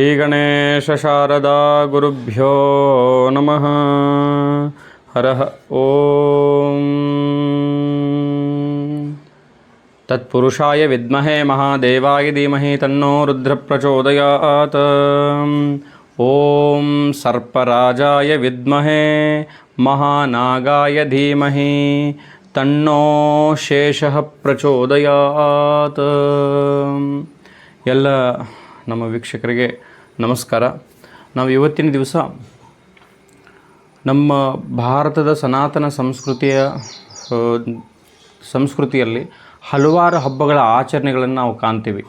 ಶ್ರೀ ಗಣೇಶ ಶಾರದಾ ಗುರುಭ್ಯೋ ನಮಃ. ಹರಹ ಓಂ. ತತ್ಪುರುಷಾಯ ವಿದ್ಮಹೇ ಮಹಾದೇವಾಯ ಧೀಮಹಿ ತನ್ನೋ ರುದ್ರ ಪ್ರಚೋದಯಾತ್ ಓಂ ಸರ್ಪರಾಜಾಯ ವಿದ್ಮಹೇ ಮಹಾನಾಗಾಯ ಧೀಮಹಿ ತನ್ನೋ ಶೇಷ ಪ್ರಚೋದಯಾತ್. ಎಲ್ಲ ನಮ್ಮ ವೀಕ್ಷಕರಿಗೆ ನಮಸ್ಕಾರ. ನಾವು ಇವತ್ತಿನ ದಿವಸ ನಮ್ಮ ಭಾರತದ ಸನಾತನ ಸಂಸ್ಕೃತಿಯ ಸಂಸ್ಕೃತಿಯಲ್ಲಿ ಹಲವಾರು ಹಬ್ಬಗಳ ಆಚರಣೆಗಳನ್ನು ನಾವು ಕಾಣ್ತೀವಿ.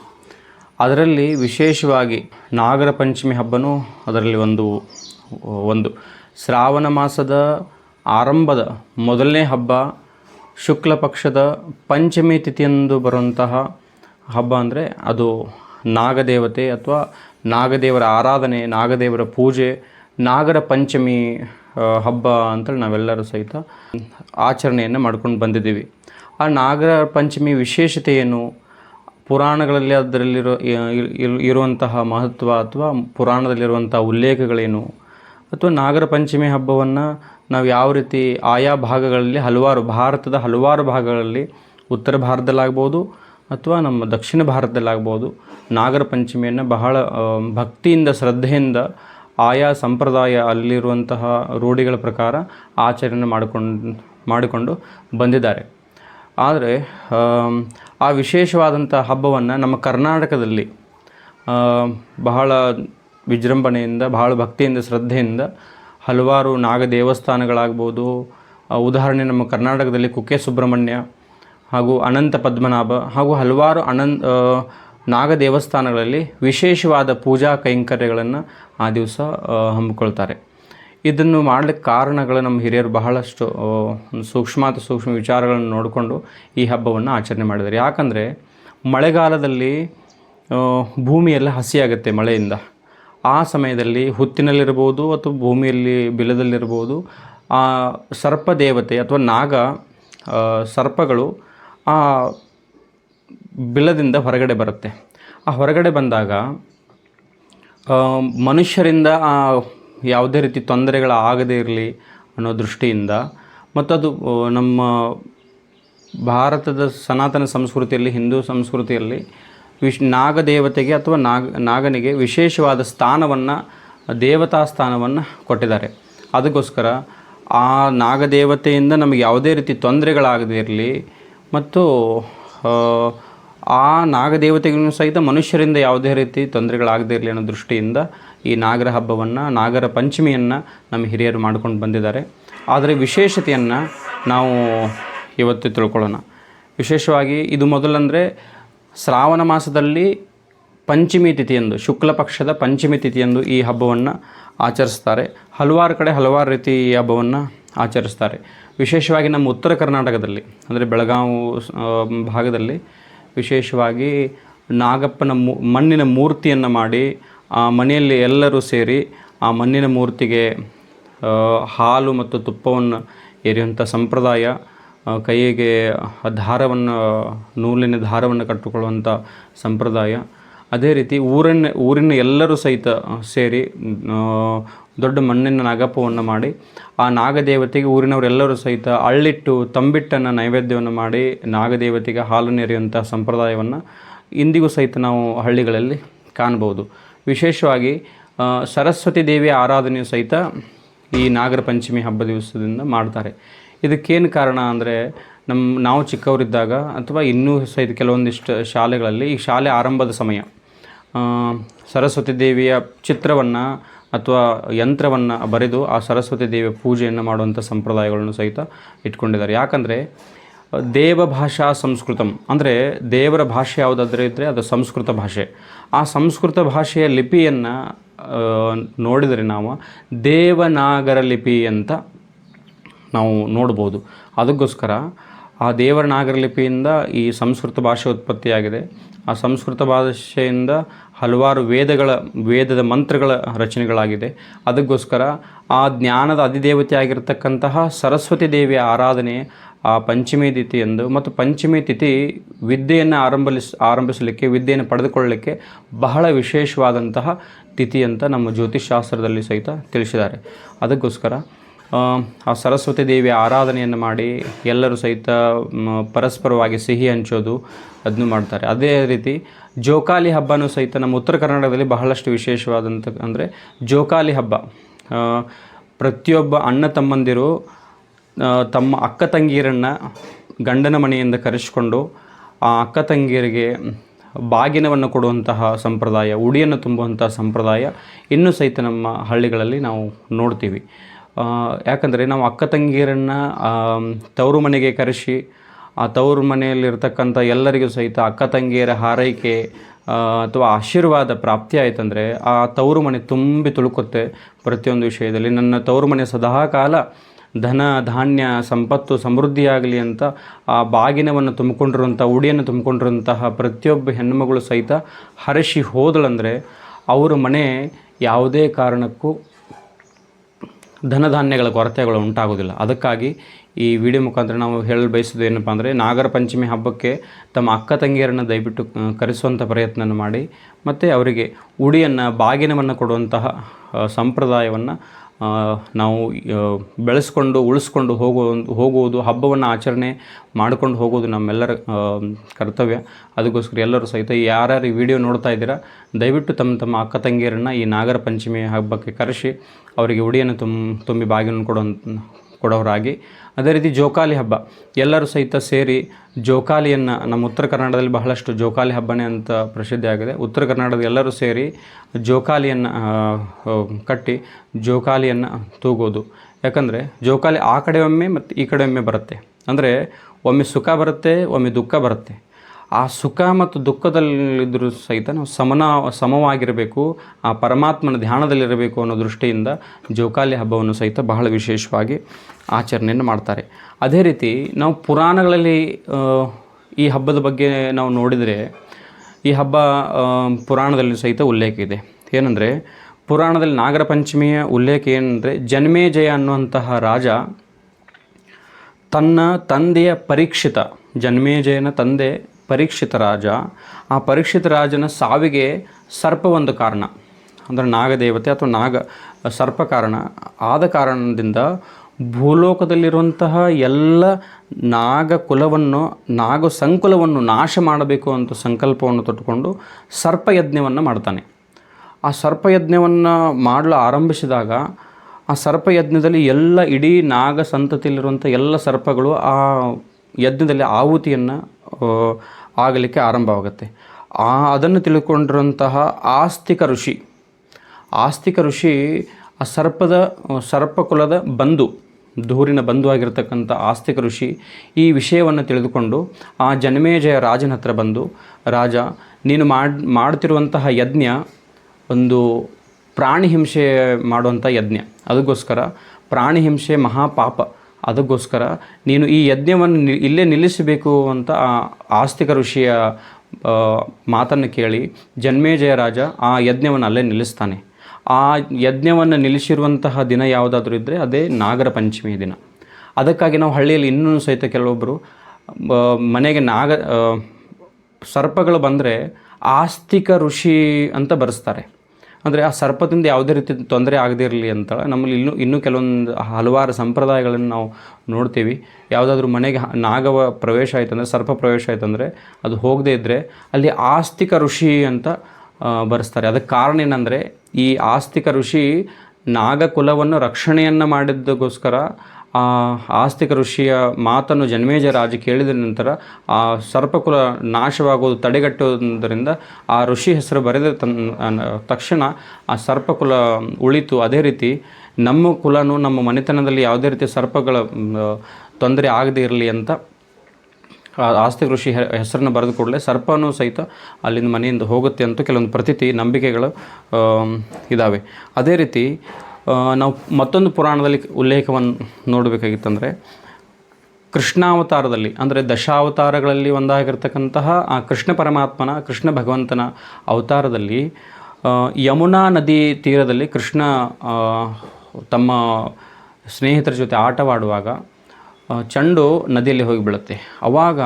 ಅದರಲ್ಲಿ ವಿಶೇಷವಾಗಿ ನಾಗರ ಪಂಚಮಿ ಹಬ್ಬನೂ ಅದರಲ್ಲಿ ಒಂದು ಒಂದು. ಶ್ರಾವಣ ಮಾಸದ ಆರಂಭದ ಮೊದಲನೇ ಹಬ್ಬ, ಶುಕ್ಲ ಪಕ್ಷದ ಪಂಚಮಿ ತಿಥಿಯಂದು ಬರುವಂತಹ ಹಬ್ಬ ಅಂದರೆ ಅದು ನಾಗದೇವತೆ ಅಥವಾ ನಾಗದೇವರ ಆರಾಧನೆ, ನಾಗದೇವರ ಪೂಜೆ, ನಾಗರ ಪಂಚಮಿ ಹಬ್ಬ ಅಂತೇಳಿ ನಾವೆಲ್ಲರೂ ಸಹಿತ ಆಚರಣೆಯನ್ನು ಮಾಡ್ಕೊಂಡು ಬಂದಿದ್ದೀವಿ. ಆ ನಾಗರ ಪಂಚಮಿ ವಿಶೇಷತೆ ಏನು ಪುರಾಣಗಳಲ್ಲಿ ಅದರಲ್ಲಿರೋ ಇರುವಂತಹ ಮಹತ್ವ ಅಥವಾ ಪುರಾಣದಲ್ಲಿರುವಂಥ ಉಲ್ಲೇಖಗಳೇನು? ಅಥವಾ ನಾಗರ ಪಂಚಮಿ ಹಬ್ಬವನ್ನು ನಾವು ಯಾವ ರೀತಿ ಆಯಾ ಭಾಗಗಳಲ್ಲಿ ಹಲವಾರು, ಭಾರತದ ಹಲವಾರು ಭಾಗಗಳಲ್ಲಿ ಉತ್ತರ ಭಾರತದಲ್ಲಾಗ್ಬೋದು ಅಥವಾ ನಮ್ಮ ದಕ್ಷಿಣ ಭಾರತದಲ್ಲಾಗ್ಬೋದು ನಾಗರ ಪಂಚಮಿಯನ್ನು ಬಹಳ ಭಕ್ತಿಯಿಂದ, ಶ್ರದ್ಧೆಯಿಂದ ಆಯಾ ಸಂಪ್ರದಾಯ ಅಲ್ಲಿರುವಂತಹ ರೂಢಿಗಳ ಪ್ರಕಾರ ಆಚರಣೆ ಮಾಡಿಕೊಂಡು ಮಾಡಿಕೊಂಡು ಬಂದಿದ್ದಾರೆ. ಆದರೆ, ಆ ವಿಶೇಷವಾದಂಥ ಹಬ್ಬವನ್ನು ನಮ್ಮ ಕರ್ನಾಟಕದಲ್ಲಿ ಬಹಳ ವಿಜೃಂಭಣೆಯಿಂದ, ಬಹಳ ಭಕ್ತಿಯಿಂದ, ಶ್ರದ್ಧೆಯಿಂದ ಹಲವಾರು ನಾಗ ದೇವಸ್ಥಾನಗಳಾಗ್ಬೋದು ಉದಾಹರಣೆ ನಮ್ಮ ಕರ್ನಾಟಕದಲ್ಲಿ ಕುಕ್ಕೆ ಸುಬ್ರಹ್ಮಣ್ಯ ಹಾಗೂ ಅನಂತ ಪದ್ಮನಾಭ ಹಾಗೂ ಹಲವಾರು ಅನಂತ ನಾಗ ದೇವಸ್ಥಾನಗಳಲ್ಲಿ ವಿಶೇಷವಾದ ಪೂಜಾ ಕೈಂಕರ್ಯಗಳನ್ನು ಆ ದಿವಸ ಹಮ್ಮಿಕೊಳ್ತಾರೆ. ಇದನ್ನು ಮಾಡಲಿಕ್ಕೆ ಕಾರಣಗಳು ನಮ್ಮ ಹಿರಿಯರು ಬಹಳಷ್ಟು ಸೂಕ್ಷ್ಮಾತ ಸೂಕ್ಷ್ಮ ವಿಚಾರಗಳನ್ನು ನೋಡಿಕೊಂಡು ಈ ಹಬ್ಬವನ್ನು ಆಚರಣೆ ಮಾಡಿದ್ದಾರೆ. ಯಾಕಂದರೆ ಮಳೆಗಾಲದಲ್ಲಿ ಭೂಮಿಯೆಲ್ಲ ಹಸಿಯಾಗುತ್ತೆ ಮಳೆಯಿಂದ. ಆ ಸಮಯದಲ್ಲಿ ಹುತ್ತಿನಲ್ಲಿರ್ಬೋದು ಅಥವಾ ಭೂಮಿಯಲ್ಲಿ ಬಿಲದಲ್ಲಿರ್ಬೋದು ಆ ಸರ್ಪ ದೇವತೆ ಅಥವಾ ನಾಗ ಸರ್ಪಗಳು ಆ ಬಿಲದಿಂದ ಹೊರಗಡೆ ಬರುತ್ತೆ. ಆ ಹೊರಗಡೆ ಬಂದಾಗ ಮನುಷ್ಯರಿಂದ ಆ, ಯಾವುದೇ ರೀತಿ ತೊಂದರೆಗಳಾಗದೇ ಇರಲಿ ಅನ್ನೋ ದೃಷ್ಟಿಯಿಂದ ಮತ್ತು ಅದು ನಮ್ಮ ಭಾರತದ ಸನಾತನ ಸಂಸ್ಕೃತಿಯಲ್ಲಿ ಹಿಂದೂ ಸಂಸ್ಕೃತಿಯಲ್ಲಿ ವಿಶ್ ನಾಗದೇವತೆಗೆ ಅಥವಾ ನಾಗ ನಾಗನಿಗೆ ವಿಶೇಷವಾದ ಸ್ಥಾನವನ್ನು ದೇವತಾ ಸ್ಥಾನವನ್ನು ಕೊಟ್ಟಿದ್ದಾರೆ. ಅದಕ್ಕೋಸ್ಕರ ಆ ನಾಗದೇವತೆಯಿಂದ ನಮಗೆ ಯಾವುದೇ ರೀತಿ ತೊಂದರೆಗಳಾಗದೇ ಇರಲಿ ಮತ್ತು ಆ, ನಾಗದೇವತೆಗಳನ್ನು ನಾಗದೇವತೆಗೂ ಸಹಿತ ಮನುಷ್ಯರಿಂದ ಯಾವುದೇ ರೀತಿ ತೊಂದರೆಗಳಾಗದೇ ಇರಲಿ ಅನ್ನೋ ದೃಷ್ಟಿಯಿಂದ ಈ ನಾಗರ ಹಬ್ಬವನ್ನು ನಾಗರ ಪಂಚಮಿಯನ್ನು ನಮ್ಮ ಹಿರಿಯರು ಮಾಡ್ಕೊಂಡು ಬಂದಿದ್ದಾರೆ. ಆದರೆ ವಿಶೇಷತೆಯನ್ನು ನಾವು ಇವತ್ತು ತಿಳ್ಕೊಳ್ಳೋಣ. ವಿಶೇಷವಾಗಿ ಇದು ಮೊದಲಂದರೆ ಶ್ರಾವಣ ಮಾಸದಲ್ಲಿ ಪಂಚಮಿ ತಿಥಿಯಂದು ಶುಕ್ಲ ಪಕ್ಷದ ಪಂಚಮಿ ತಿಥಿಯಂದು ಈ ಹಬ್ಬವನ್ನು ಆಚರಿಸ್ತಾರೆ. ಹಲವಾರು ಕಡೆ ಹಲವಾರು ರೀತಿ ಈ ಹಬ್ಬವನ್ನು ಆಚರಿಸ್ತಾರೆ. ವಿಶೇಷವಾಗಿ ನಮ್ಮ ಉತ್ತರ ಕರ್ನಾಟಕದಲ್ಲಿ ಅಂದರೆ ಬೆಳಗಾವಿ ಭಾಗದಲ್ಲಿ ವಿಶೇಷವಾಗಿ ನಾಗಪ್ಪನ ಮೂ ಮಣ್ಣಿನ ಮೂರ್ತಿಯನ್ನು ಮಾಡಿ ಆ ಮನೆಯಲ್ಲಿ ಎಲ್ಲರೂ ಸೇರಿ ಆ ಮಣ್ಣಿನ ಮೂರ್ತಿಗೆ ಹಾಲು ಮತ್ತು ತುಪ್ಪವನ್ನು ಎರೆಯುವಂಥ ಸಂಪ್ರದಾಯ ಆ, ಕೈಗೆ ದಾರವನ್ನು ನೂಲಿನ ದಾರವನ್ನು ಕಟ್ಟಿಕೊಳ್ಳುವಂಥ ಸಂಪ್ರದಾಯ ಅದೇ ರೀತಿ ಊರಿನ ಊರಿನ ಎಲ್ಲರೂ ಸಹಿತ ಸೇರಿ ದೊಡ್ಡ ಮಣ್ಣಿನ ನಾಗಪ್ಪವನ್ನು ಮಾಡಿ, ಆ ನಾಗದೇವತೆಗೆ ಊರಿನವರೆಲ್ಲರೂ ಸಹಿತ ಅಳ್ಳಿಟ್ಟು, ತಂಬಿಟ್ಟನ್ನು ನೈವೇದ್ಯವನ್ನು ಮಾಡಿ, ನಾಗದೇವತೆಗೆ ಹಾಲು ನೆರೆಯುವಂಥ ಸಂಪ್ರದಾಯವನ್ನು ಇಂದಿಗೂ ಸಹಿತ ನಾವು ಹಳ್ಳಿಗಳಲ್ಲಿ ಕಾಣ್ಬೋದು ವಿಶೇಷವಾಗಿ ಸರಸ್ವತಿ ದೇವಿಯ ಆರಾಧನೆಯು ಸಹಿತ ಈ ನಾಗರ ಪಂಚಮಿ ಹಬ್ಬ ದಿವಸದಿಂದ ಮಾಡ್ತಾರೆ. ಇದಕ್ಕೇನು ಕಾರಣ ಅಂದರೆ ನಮ್ಮ ನಾವು ಚಿಕ್ಕವರಿದ್ದಾಗ ಅಥವಾ ಇನ್ನೂ ಸಹಿತ ಕೆಲವೊಂದಿಷ್ಟು ಶಾಲೆಗಳಲ್ಲಿ ಈ ಶಾಲೆ ಆರಂಭದ ಸಮಯ. ಸರಸ್ವತಿ ದೇವಿಯ ಚಿತ್ರವನ್ನು ಅಥವಾ ಯಂತ್ರವನ್ನು ಬರೆದು ಆ ಸರಸ್ವತಿ ದೇವಿಯ ಪೂಜೆಯನ್ನು ಮಾಡುವಂಥ ಸಂಪ್ರದಾಯಗಳನ್ನು ಸಹಿತ ಇಟ್ಕೊಂಡಿದ್ದಾರೆ. ಯಾಕಂದರೆ ದೇವ ಭಾಷಾ ಸಂಸ್ಕೃತಂ, ಅಂದರೆ ದೇವರ ಭಾಷೆ ಯಾವುದಾದ್ರೂ ಇದ್ದರೆ ಅದು ಸಂಸ್ಕೃತ ಭಾಷೆ. ಆ ಸಂಸ್ಕೃತ ಭಾಷೆಯ ಲಿಪಿಯನ್ನು ನೋಡಿದರೆ ನಾವು ದೇವನಾಗರ ಲಿಪಿ ಅಂತ ನಾವು ನೋಡ್ಬೋದು. ಅದಕ್ಕೋಸ್ಕರ ಆ ದೇವರ ನಾಗರಲಿಪಿಯಿಂದ ಈ ಸಂಸ್ಕೃತ ಭಾಷೆ ಉತ್ಪತ್ತಿಯಾಗಿದೆ. ಆ ಸಂಸ್ಕೃತ ಭಾಷೆಯಿಂದ ಹಲವಾರು ವೇದಗಳ, ವೇದದ ಮಂತ್ರಗಳ ರಚನೆಗಳಾಗಿದೆ. ಅದಕ್ಕೋಸ್ಕರ ಆ ಜ್ಞಾನದ ಅಧಿದೇವತೆ ಆಗಿರತಕ್ಕಂತಹ ಸರಸ್ವತಿ ದೇವಿಯ ಆರಾಧನೆ, ಆ ಪಂಚಮಿ ತಿಥಿ ಎಂದು ಮತ್ತು ಪಂಚಮಿ ತಿಥಿ ವಿದ್ಯೆಯನ್ನು ಆರಂಭಿಸ್ ಆರಂಭಿಸಲಿಕ್ಕೆ, ವಿದ್ಯೆಯನ್ನು ಪಡೆದುಕೊಳ್ಳಲಿಕ್ಕೆ ಬಹಳ ವಿಶೇಷವಾದಂತಹ ತಿಥಿ ಅಂತ ನಮ್ಮ ಜ್ಯೋತಿಷ್ ಶಾಸ್ತ್ರದಲ್ಲಿ ಸಹಿತ ತಿಳಿಸಿದ್ದಾರೆ. ಅದಕ್ಕೋಸ್ಕರ ಆ, ಸರಸ್ವತಿ ದೇವಿಯ ಆರಾಧನೆಯನ್ನು ಮಾಡಿ ಎಲ್ಲರೂ ಸಹಿತ ಪರಸ್ಪರವಾಗಿ ಸಿಹಿ ಹಂಚೋದು ಅದನ್ನು ಮಾಡ್ತಾರೆ. ಅದೇ ರೀತಿ ಜೋಕಾಲಿ ಹಬ್ಬನೂ ಸಹಿತ ನಮ್ಮ ಉತ್ತರ ಕರ್ನಾಟಕದಲ್ಲಿ ಬಹಳಷ್ಟು ವಿಶೇಷವಾದಂಥ ಅಂದರೆ ಜೋಕಾಲಿ ಹಬ್ಬ. ಪ್ರತಿಯೊಬ್ಬ ಅಣ್ಣ ತಮ್ಮಂದಿರು ತಮ್ಮ ಅಕ್ಕ ತಂಗಿಯರನ್ನು ಗಂಡನ ಮನೆಯಿಂದ ಕರೆಸಿಕೊಂಡು ಆ ಅಕ್ಕ ತಂಗಿಯರಿಗೆ ಬಾಗಿನವನ್ನು ಕೊಡುವಂತಹ ಸಂಪ್ರದಾಯ ಉಡಿಯನ್ನು ತುಂಬುವಂತಹ ಸಂಪ್ರದಾಯ ಇನ್ನೂ ಸಹಿತ ನಮ್ಮ ಹಳ್ಳಿಗಳಲ್ಲಿ ನಾವು ನೋಡ್ತೀವಿ. ಯಾಕಂದರೆ ನಾವು ಅಕ್ಕ ತಂಗಿಯರನ್ನು ತವರು ಮನೆಗೆ ಕರೆಸಿ, ಆ ತವರು ಮನೆಯಲ್ಲಿರ್ತಕ್ಕಂಥ ಎಲ್ಲರಿಗೂ ಸಹಿತ ಅಕ್ಕ ತಂಗಿಯರ ಹಾರೈಕೆ ಅಥವಾ ಆಶೀರ್ವಾದ ಪ್ರಾಪ್ತಿ ಆಯ್ತಂದರೆ ಆ ತವರು ಮನೆ ತುಂಬಿ ತುಳುಕುತ್ತೆ ಪ್ರತಿಯೊಂದು ವಿಷಯದಲ್ಲಿ. ನನ್ನ ತವರು ಮನೆ ಸದಾ ಕಾಲ ಧನ, ಧಾನ್ಯ, ಸಂಪತ್ತು, ಸಮೃದ್ಧಿಯಾಗಲಿ ಅಂತ ಆ ಬಾಗಿನವನ್ನು ತುಂಬಿಕೊಂಡಿರುವಂಥ, ಉಡಿಯನ್ನು ತುಂಬಿಕೊಂಡಿರುವಂತಹ ಪ್ರತಿಯೊಬ್ಬ ಹೆಣ್ಣುಮಗಳು ಸಹಿತ ಹರಶಿ ಹೋದಳಂದರೆ ಅವರ ಮನೆ ಯಾವುದೇ ಕಾರಣಕ್ಕೂ ಧನಧಾನ್ಯಗಳ ಕೊರತೆಗಳು ಉಂಟಾಗೋದಿಲ್ಲ ಅದಕ್ಕಾಗಿ ಈ ವಿಡಿಯೋ ಮುಖಾಂತರ ನಾವು ಹೇಳಲು ಬಯಸೋದು ಏನಪ್ಪ ಅಂದರೆ, ನಾಗರ ಪಂಚಮಿ ಹಬ್ಬಕ್ಕೆ ತಮ್ಮ ಅಕ್ಕ ತಂಗಿಯರನ್ನು ದಯವಿಟ್ಟು ಕರೆಸುವಂಥ ಪ್ರಯತ್ನವನ್ನು ಮಾಡಿ, ಮತ್ತು ಅವರಿಗೆ ಉಡಿಯನ್ನು, ಬಾಗಿನವನ್ನು ಕೊಡುವಂತಹ ಸಂಪ್ರದಾಯವನ್ನು ನಾವು ಬೆಳೆಸ್ಕೊಂಡು, ಉಳಿಸ್ಕೊಂಡು ಹೋಗೋ ಹೋಗುವುದು, ಹಬ್ಬವನ್ನು ಆಚರಣೆ ಮಾಡಿಕೊಂಡು ಹೋಗೋದು ನಮ್ಮೆಲ್ಲರ ಕರ್ತವ್ಯ. ಅದಕ್ಕೋಸ್ಕರ ಎಲ್ಲರೂ ಸಹಿತ ಯಾರ್ಯಾರು ಈ ವಿಡಿಯೋ ನೋಡ್ತಾ ಇದ್ದೀರಾ, ದಯವಿಟ್ಟು ತಮ್ಮ ತಮ್ಮ ಅಕ್ಕ ತಂಗಿಯರನ್ನು ಈ ನಾಗರ ಪಂಚಮಿ ಹಬ್ಬಕ್ಕೆ ಕರೆಸಿ, ಅವರಿಗೆ ಉಡಿಯನ್ನು ತುಂಬ ತುಂಬಿ ಬಾಗಿಲನ್ನು ಕೊಡೋ ಕೊಡೋರಾಗಿ ಅದೇ ರೀತಿ ಜೋಕಾಲಿ ಹಬ್ಬ. ಎಲ್ಲರೂ ಸಹಿತ ಸೇರಿ ಜೋಕಾಲಿಯನ್ನು ನಮ್ಮ ಉತ್ತರ ಕರ್ನಾಟಕದಲ್ಲಿ ಬಹಳಷ್ಟು ಜೋಕಾಲಿ ಹಬ್ಬನೇ ಅಂತ ಪ್ರಸಿದ್ಧಿ ಆಗಿದೆ. ಉತ್ತರ ಕರ್ನಾಟಕದ ಎಲ್ಲರೂ ಸೇರಿ ಜೋಕಾಲಿಯನ್ನು ಕಟ್ಟಿ ಜೋಕಾಲಿಯನ್ನು ತೂಗೋದು. ಯಾಕಂದರೆ ಜೋಕಾಲಿ ಆ ಕಡೆ ಒಮ್ಮೆ ಮತ್ತು ಈ ಕಡೆ ಒಮ್ಮೆ ಬರುತ್ತೆ. ಅಂದರೆ ಒಮ್ಮೆ ಸುಖ ಬರುತ್ತೆ, ಒಮ್ಮೆ ದುಃಖ ಬರುತ್ತೆ. ಆ ಸುಖ ಮತ್ತು ದುಃಖದಲ್ಲಿದ್ದರೂ ಸಹಿತ ನಾವು ಸಮನ, ಸಮವಾಗಿರಬೇಕು, ಆ ಪರಮಾತ್ಮನ ಧ್ಯಾನದಲ್ಲಿರಬೇಕು ಅನ್ನೋ ದೃಷ್ಟಿಯಿಂದ ಜೋಕಾಲಿ ಹಬ್ಬವನ್ನು ಸಹಿತ ಬಹಳ ವಿಶೇಷವಾಗಿ ಆಚರಣೆಯನ್ನು ಮಾಡ್ತಾರೆ. ಅದೇ ರೀತಿ ನಾವು ಪುರಾಣಗಳಲ್ಲಿ ಈ ಹಬ್ಬದ ಬಗ್ಗೆ ನಾವು ನೋಡಿದರೆ, ಈ ಹಬ್ಬ ಪುರಾಣದಲ್ಲಿ ಸಹಿತ ಉಲ್ಲೇಖ ಇದೆ. ಏನಂದರೆ, ಪುರಾಣದಲ್ಲಿ ನಾಗರ ಪಂಚಮಿಯ ಉಲ್ಲೇಖ ಏನಂದರೆ ಜನ್ಮೇಜಯ ಅನ್ನುವಂತಹ ರಾಜ ತನ್ನ ತಂದೆಯ ಪರೀಕ್ಷಿತ ಜನ್ಮೇಜಯನ ತಂದೆ ಪರೀಕ್ಷಿತ ರಾಜ, ಆ ಪರೀಕ್ಷಿತ ರಾಜನ ಸಾವಿಗೆ ಸರ್ಪ ಒಂದು ಕಾರಣ. ಅಂದರೆ ನಾಗದೇವತೆ ಅಥವಾ ನಾಗ, ಸರ್ಪ ಕಾರಣ ಆದ ಕಾರಣದಿಂದ ಭೂಲೋಕದಲ್ಲಿರುವಂತಹ ಎಲ್ಲ ನಾಗ ಕುಲವನ್ನು ನಾಗ ಸಂಕುಲವನ್ನು ನಾಶ ಮಾಡಬೇಕು ಅಂತ ಸಂಕಲ್ಪವನ್ನು ತೊಟ್ಟುಕೊಂಡು ಸರ್ಪಯಜ್ಞವನ್ನು ಮಾಡ್ತಾನೆ. ಆ ಸರ್ಪಯಜ್ಞವನ್ನು ಮಾಡಲು ಆರಂಭಿಸಿದಾಗ ಆ ಸರ್ಪಯಜ್ಞದಲ್ಲಿ ಎಲ್ಲ ಇಡೀ ನಾಗ ಸಂತತಿಯಲ್ಲಿರುವಂಥ ಎಲ್ಲ ಸರ್ಪಗಳು ಆ ಯಜ್ಞದಲ್ಲಿ ಆಹುತಿಯನ್ನು ಆಗಲಿಕ್ಕೆ ಆರಂಭವಾಗುತ್ತೆ. ಆ, ಅದನ್ನು ತಿಳ್ಕೊಂಡಿರುವಂತಹ ಆಸ್ತಿಕ ಋಷಿ ಆಸ್ತಿಕ ಋಷಿ ಆ ಸರ್ಪದ ಸರ್ಪಕುಲದ ಬಂಧು. ದೂರಿನ ಬಂಧು ಆಗಿರತಕ್ಕಂಥ ಆಸ್ತಿಕ ಋಷಿ ಈ ವಿಷಯವನ್ನು ತಿಳಿದುಕೊಂಡು ಆ ಜನಮೇಜಯ ರಾಜನ ಹತ್ರ ಬಂದು, ರಾಜ, ನೀನು ಮಾಡ್, ಮಾಡ್ತಿರುವಂತಹ ಯಜ್ಞ ಒಂದು ಪ್ರಾಣಿ ಹಿಂಸೆ ಮಾಡುವಂಥ ಯಜ್ಞ. ಅದಕ್ಕೋಸ್ಕರ ಪ್ರಾಣಿ ಹಿಂಸೆ ಮಹಾಪಾಪ. ಅದಕ್ಕೋಸ್ಕರ ನೀನು ಈ ಯಜ್ಞವನ್ನು ಇಲ್ಲೇ ನಿಲ್ಲಿಸಬೇಕು ಅಂತ ಆ ಆಸ್ತಿಕ ಋಷಿಯ ಮಾತನ್ನು ಕೇಳಿ, ಜನ್ಮೇಜಯ ರಾಜ, ಆ ಯಜ್ಞವನ್ನು ಅಲ್ಲೇ ನಿಲ್ಲಿಸ್ತಾನೆ. ಆ ಯಜ್ಞವನ್ನು ನಿಲ್ಲಿಸಿರುವಂತಹ ದಿನ ಯಾವುದಾದ್ರೂ ಇದ್ದರೆ ಅದೇ ನಾಗರ ಪಂಚಮಿ ದಿನ. ಅದಕ್ಕಾಗಿ ನಾವು ಹಳ್ಳಿಯಲ್ಲಿ ಇನ್ನೂ ಸಹಿತ ಕೆಲವೊಬ್ಬರು ಮನೆಗೆ ನಾಗ ಸರ್ಪಗಳು ಬಂದರೆ ಆಸ್ತಿಕ ಋಷಿ ಅಂತ ಬರೆಸ್ತಾರೆ. ಅಂದರೆ ಆ ಸರ್ಪದಿಂದ ಯಾವುದೇ ರೀತಿ ತೊಂದರೆ ಆಗದೇ ಇರಲಿ ಅಂತ ನಮ್ಮಲ್ಲಿ ಇನ್ನೂ ಇನ್ನೂ ಕೆಲವೊಂದು ಹಲವಾರು ಸಂಪ್ರದಾಯಗಳನ್ನು ನಾವು ನೋಡ್ತೀವಿ. ಯಾವುದಾದ್ರೂ ಮನೆಗೆ ನಾಗವ ಪ್ರವೇಶ ಆಯ್ತಂದರೆ, ಸರ್ಪ ಪ್ರವೇಶ ಆಯ್ತಂದರೆ ಅದು ಹೋಗದೇ ಇದ್ದರೆ ಅಲ್ಲಿ ಆಸ್ತಿಕ ಋಷಿ ಅಂತ ಬರೆಸ್ತಾರೆ. ಅದಕ್ಕೆ ಕಾರಣ ಏನಂದರೆ, ಈ ಆಸ್ತಿಕ ಋಷಿ ನಾಗಕುಲವನ್ನು ರಕ್ಷಣೆಯನ್ನು ಮಾಡಿದ್ದಕ್ಕೋಸ್ಕರ, ಆ ಆಸ್ತಿಕ ಋಷಿಯ ಮಾತನ್ನು ಜನ್ಮೇಜ ರಾಜ ಕೇಳಿದ ನಂತರ ಆ ಸರ್ಪಕುಲ ನಾಶವಾಗುವುದು, ತಡೆಗಟ್ಟುವುದರಿಂದ ಆ ಋಷಿ ಹೆಸರು ಬರೆದ ತನ್ ತಕ್ಷಣ ಆ ಸರ್ಪಕುಲ ಉಳಿತು. ಅದೇ ರೀತಿ ನಮ್ಮ ಕುಲನೂ ನಮ್ಮ ಮನೆತನದಲ್ಲಿ ಯಾವುದೇ ರೀತಿ ಸರ್ಪಗಳ ತೊಂದರೆ ಆಗದೇ ಇರಲಿ ಅಂತ ಆಸ್ತಿ ಋಷಿ ಹೆಸರನ್ನು ಬರೆದು ಕೂಡಲೇ ಸರ್ಪನೂ ಸಹಿತ ಅಲ್ಲಿಂದ ಮನೆಯಿಂದ ಹೋಗುತ್ತೆ ಅಂತ ಕೆಲವೊಂದು ಪ್ರತೀತಿ, ನಂಬಿಕೆಗಳು ಇದ್ದಾವೆ ಅದೇ ರೀತಿ ನಾವು ಮತ್ತೊಂದು ಪುರಾಣದಲ್ಲಿ ಉಲ್ಲೇಖವನ್ನು ನೋಡಬೇಕಾಗಿತ್ತಂದರೆ, ಕೃಷ್ಣಾವತಾರದಲ್ಲಿ, ಅಂದರೆ ದಶಾವತಾರಗಳಲ್ಲಿ ಒಂದಾಗಿರ್ತಕ್ಕಂತಹ ಆ ಕೃಷ್ಣ ಪರಮಾತ್ಮನ, ಕೃಷ್ಣ ಭಗವಂತನ ಅವತಾರದಲ್ಲಿ ಯಮುನಾ ನದಿ ತೀರದಲ್ಲಿ ಕೃಷ್ಣ ತಮ್ಮ ಸ್ನೇಹಿತರ ಜೊತೆ ಆಟವಾಡುವಾಗ ಚೆಂಡು ನದಿಯಲ್ಲಿ ಹೋಗಿ ಬೀಳುತ್ತೆ. ಆವಾಗ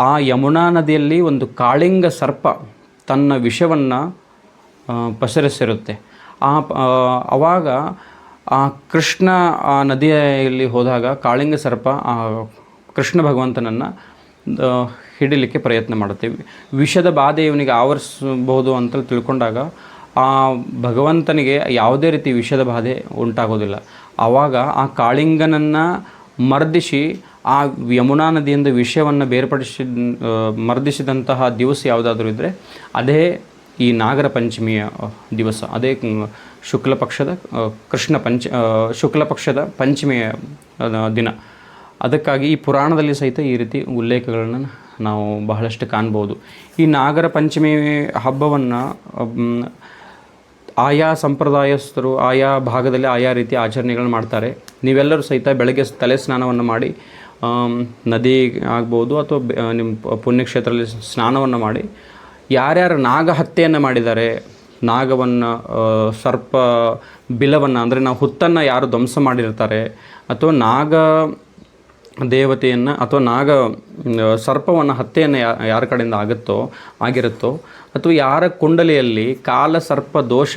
ಆ ಯಮುನಾ ನದಿಯಲ್ಲಿ ಒಂದು ಕಾಳಿಂಗ ಸರ್ಪ ತನ್ನ ವಿಷವನ್ನು ಪಸರಿಸಿರುತ್ತೆ. ಆ ಆವಾಗ ಆ ಕೃಷ್ಣ ಆ ನದಿಯಲ್ಲಿ ಹೋದಾಗ ಕಾಳಿಂಗ ಸರ್ಪ ಆ ಕೃಷ್ಣ ಭಗವಂತನನ್ನು ಹಿಡಿಲಿಕ್ಕೆ ಪ್ರಯತ್ನ ಮಾಡುತ್ತೇವೆ ವಿಷದ ಬಾಧೆ ಇವನಿಗೆ ಆವರಿಸಬಹುದು ಅಂತ ತಿಳ್ಕೊಂಡಾಗ ಆ ಭಗವಂತನಿಗೆ ಯಾವುದೇ ರೀತಿ ವಿಷದ ಬಾಧೆ ಉಂಟಾಗೋದಿಲ್ಲ. ಆವಾಗ ಆ ಕಾಳಿಂಗನನ್ನು ಮರ್ದಿಸಿ ಆ ಯಮುನಾ ನದಿಯಿಂದ ವಿಷಯವನ್ನು ಬೇರ್ಪಡಿಸಿ ಮರ್ದಿಸಿದಂತಹ ದಿವಸ ಯಾವುದಾದ್ರೂ ಇದ್ದರೆ ಅದೇ ಈ ನಾಗರ ಪಂಚಮಿಯ ದಿವಸ. ಅದೇ ಶುಕ್ಲ ಪಕ್ಷದ ಕೃಷ್ಣ ಪಂಚ ಶುಕ್ಲ ಪಕ್ಷದ ಪಂಚಮಿಯ ದಿನ. ಅದಕ್ಕಾಗಿ ಈ ಪುರಾಣದಲ್ಲಿ ಸಹಿತ ಈ ರೀತಿ ಉಲ್ಲೇಖಗಳನ್ನು ನಾವು ಬಹಳಷ್ಟು ಕಾಣ್ಬೋದು. ಈ ನಾಗರ ಪಂಚಮಿ ಹಬ್ಬವನ್ನು ಆಯಾ ಸಂಪ್ರದಾಯಸ್ಥರು, ಆಯಾ ಭಾಗದಲ್ಲಿ ಆಯಾ ರೀತಿ ಆಚರಣೆಗಳನ್ನ ಮಾಡ್ತಾರೆ. ನೀವೆಲ್ಲರೂ ಸಹಿತ ಬೆಳಗ್ಗೆ ತಲೆ ಸ್ನಾನವನ್ನು ಮಾಡಿ ನದಿ ಆಗ್ಬೋದು ಅಥವಾ ನಿಮ್ಮ ಪುಣ್ಯಕ್ಷೇತ್ರದಲ್ಲಿ ಸ್ನಾನವನ್ನು ಮಾಡಿ, ಯಾರ್ಯಾರು ನಾಗ ಹತ್ಯೆಯನ್ನು ಮಾಡಿದ್ದಾರೆ, ನಾಗವನ್ನು ಸರ್ಪ ಬಿಲವನ್ನು, ಅಂದರೆ ನಾವು ಹುತ್ತನ್ನು ಯಾರು ಧ್ವಂಸ ಮಾಡಿರ್ತಾರೆ, ಅಥವಾ ನಾಗ ದೇವತೆಯನ್ನು ಅಥವಾ ನಾಗ ಸರ್ಪವನ್ನು ಹತ್ಯೆಯನ್ನು ಯಾರ ಕಡೆಯಿಂದ ಆಗುತ್ತೋ, ಆಗಿರುತ್ತೋ, ಅಥವಾ ಯಾರ ಕುಂಡಲಿಯಲ್ಲಿ ಕಾಲ ಸರ್ಪ ದೋಷ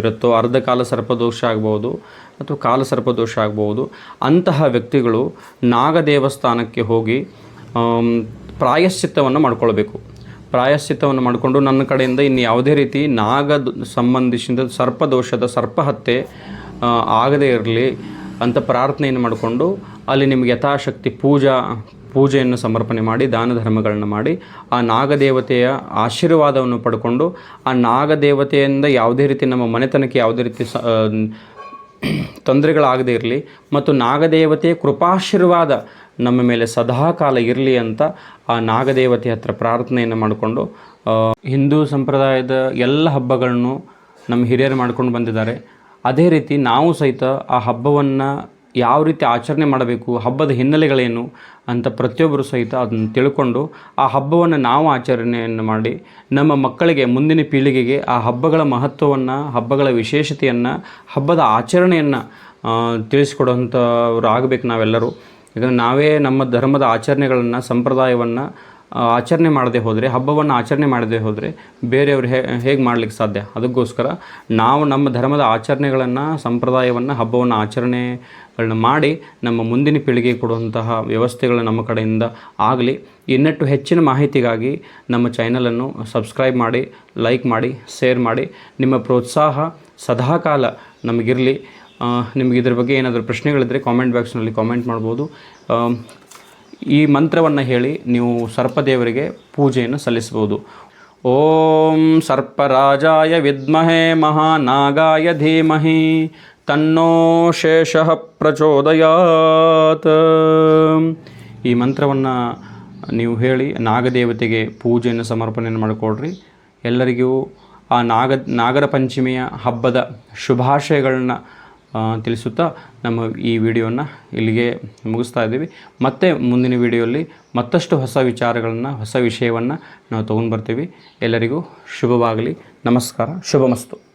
ಇರುತ್ತೋ ಅರ್ಧ ಕಾಲ ಸರ್ಪ ದೋಷ ಆಗ್ಬೋದು ಅಥವಾ ಕಾಲ ಸರ್ಪ ದೋಷ ಆಗ್ಬೋದು ಅಂತಹ ವ್ಯಕ್ತಿಗಳು ನಾಗ ದೇವಸ್ಥಾನಕ್ಕೆ ಹೋಗಿ ಪ್ರಾಯಶ್ಚಿತ್ತವನ್ನು ಮಾಡ್ಕೊಳ್ಬೇಕು. ಪ್ರಾಯಶ್ಚಿತ್ತವನ್ನು ಮಾಡಿಕೊಂಡು ನನ್ನ ಕಡೆಯಿಂದ ಇನ್ನು ಯಾವುದೇ ರೀತಿ ನಾಗ ಸಂಬಂಧಿಸಿದ ಸರ್ಪದೋಷದ ಸರ್ಪಹತ್ಯೆ ಹತ್ಯೆ ಆಗದೇ ಇರಲಿ ಅಂತ ಪ್ರಾರ್ಥನೆಯನ್ನು ಮಾಡಿಕೊಂಡು ಅಲ್ಲಿ ನಿಮಗೆ ಯಥಾಶಕ್ತಿ ಪೂಜಾ, ಪೂಜೆಯನ್ನು ಸಮರ್ಪಣೆ ಮಾಡಿ, ದಾನ ಧರ್ಮಗಳನ್ನು ಮಾಡಿ, ಆ ನಾಗದೇವತೆಯ ಆಶೀರ್ವಾದವನ್ನು ಪಡ್ಕೊಂಡು ಆ ನಾಗದೇವತೆಯಿಂದ ಯಾವುದೇ ರೀತಿ ನಮ್ಮ ಮನೆತನಕ್ಕೆ ಯಾವುದೇ ರೀತಿ ಸ ತೊಂದರೆಗಳಾಗದೇ ಇರಲಿ ಮತ್ತು ನಾಗದೇವತೆಯ ಕೃಪಾಶೀರ್ವಾದ ನಮ್ಮ ಮೇಲೆ ಸದಾಕಾಲ ಇರಲಿ ಅಂತ ಆ ನಾಗದೇವತೆ ಹತ್ರ ಪ್ರಾರ್ಥನೆಯನ್ನು ಮಾಡಿಕೊಂಡು ಹಿಂದೂ ಸಂಪ್ರದಾಯದ ಎಲ್ಲ ಹಬ್ಬಗಳನ್ನು ನಮ್ಮ ಹಿರಿಯರು ಮಾಡ್ಕೊಂಡು ಬಂದಿದ್ದಾರೆ. ಅದೇ ರೀತಿ ನಾವು ಸಹಿತ ಆ ಹಬ್ಬವನ್ನು ಯಾವ ರೀತಿ ಆಚರಣೆ ಮಾಡಬೇಕು, ಹಬ್ಬದ ಹಿನ್ನೆಲೆಗಳೇನು ಅಂತ ಪ್ರತಿಯೊಬ್ಬರು ಸಹಿತ ಅದನ್ನು ತಿಳ್ಕೊಂಡು ಆ ಹಬ್ಬವನ್ನು ನಾವು ಆಚರಣೆಯನ್ನು ಮಾಡಿ ನಮ್ಮ ಮಕ್ಕಳಿಗೆ ಮುಂದಿನ ಪೀಳಿಗೆಗೆ ಆ ಹಬ್ಬಗಳ ಮಹತ್ವವನ್ನು, ಹಬ್ಬಗಳ ವಿಶೇಷತೆಯನ್ನು, ಹಬ್ಬದ ಆಚರಣೆಯನ್ನು ತಿಳಿಸ್ಕೊಡುವಂಥವ್ರು ಆಗಬೇಕು ನಾವೆಲ್ಲರೂ. ಯಾಕಂದರೆ ನಾವೇ ನಮ್ಮ ಧರ್ಮದ ಆಚರಣೆಗಳನ್ನು, ಸಂಪ್ರದಾಯವನ್ನು ಆಚರಣೆ ಮಾಡದೆ ಹೋದರೆ, ಹಬ್ಬವನ್ನು ಆಚರಣೆ ಮಾಡದೆ ಹೋದರೆ ಬೇರೆಯವರು ಹೇಗೆ ಮಾಡಲಿಕ್ಕೆ ಸಾಧ್ಯ? ಅದಕ್ಕೋಸ್ಕರ ನಾವು ನಮ್ಮ ಧರ್ಮದ ಆಚರಣೆಗಳನ್ನು, ಸಂಪ್ರದಾಯವನ್ನು, ಹಬ್ಬವನ್ನು ಆಚರಣೆಗಳನ್ನ ಮಾಡಿ ನಮ್ಮ ಮುಂದಿನ ಪೀಳಿಗೆಗೆ ಕೊಡುವಂತಹ ವ್ಯವಸ್ಥೆಗಳು ನಮ್ಮ ಕಡೆಯಿಂದ ಆಗಲಿ. ಇನ್ನಷ್ಟು ಹೆಚ್ಚಿನ ಮಾಹಿತಿಗಾಗಿ ನಮ್ಮ ಚಾನಲನ್ನು ಸಬ್ಸ್ಕ್ರೈಬ್ ಮಾಡಿ ಲೈಕ್ ಮಾಡಿ ಶೇರ್ ಮಾಡಿ. ನಿಮ್ಮ ಪ್ರೋತ್ಸಾಹ ಸದಾಕಾಲ ನಮಗಿರಲಿ. ನಿಮಗೆ ಇದ್ರ ಬಗ್ಗೆ ಏನಾದರೂ ಪ್ರಶ್ನೆಗಳಿದ್ದರೆ ಕಾಮೆಂಟ್ ಬಾಕ್ಸ್ನಲ್ಲಿ ಕಾಮೆಂಟ್ ಮಾಡ್ಬೋದು. ಈ ಮಂತ್ರವನ್ನು ಹೇಳಿ ನೀವು ಸರ್ಪದೇವರಿಗೆ ಪೂಜೆಯನ್ನು ಸಲ್ಲಿಸಬಹುದು. ಓಂ ಸರ್ಪರಾಜಾಯ ವಿದ್ಮಹೇ ಮಹಾನಾಗಾಯ ಧೀಮಹಿ ತನ್ನೋ ಶೇಷ ಪ್ರಚೋದಯಾತ್. ಈ ಮಂತ್ರವನ್ನು ನೀವು ಹೇಳಿ ನಾಗದೇವತೆಗೆ ಪೂಜೆಯನ್ನು ಸಮರ್ಪಣೆಯನ್ನು ಮಾಡಿಕೊಡ್ರಿ. ಎಲ್ಲರಿಗೂ ಆ ನಾಗ ನಾಗರ ಪಂಚಮಿಯ ಹಬ್ಬದ ಶುಭಾಶಯಗಳನ್ನ ತಿಳಿಸುತ್ತಾ ನಮ್ಮ ಈ ವಿಡಿಯೋನ ಇಲ್ಲಿಗೆ ಮುಗಿಸ್ತಾ ಇದ್ದೀವಿ. ಮತ್ತೆ ಮುಂದಿನ ವಿಡಿಯೋಲ್ಲಿ ಮತ್ತಷ್ಟು ಹೊಸ ವಿಚಾರಗಳನ್ನು, ಹೊಸ ವಿಷಯವನ್ನು ನಾವು ತೊಗೊಂಡು ಬರ್ತೀವಿ. ಎಲ್ಲರಿಗೂ ಶುಭವಾಗಲಿ. ನಮಸ್ಕಾರ. ಶುಭಮಸ್ತು.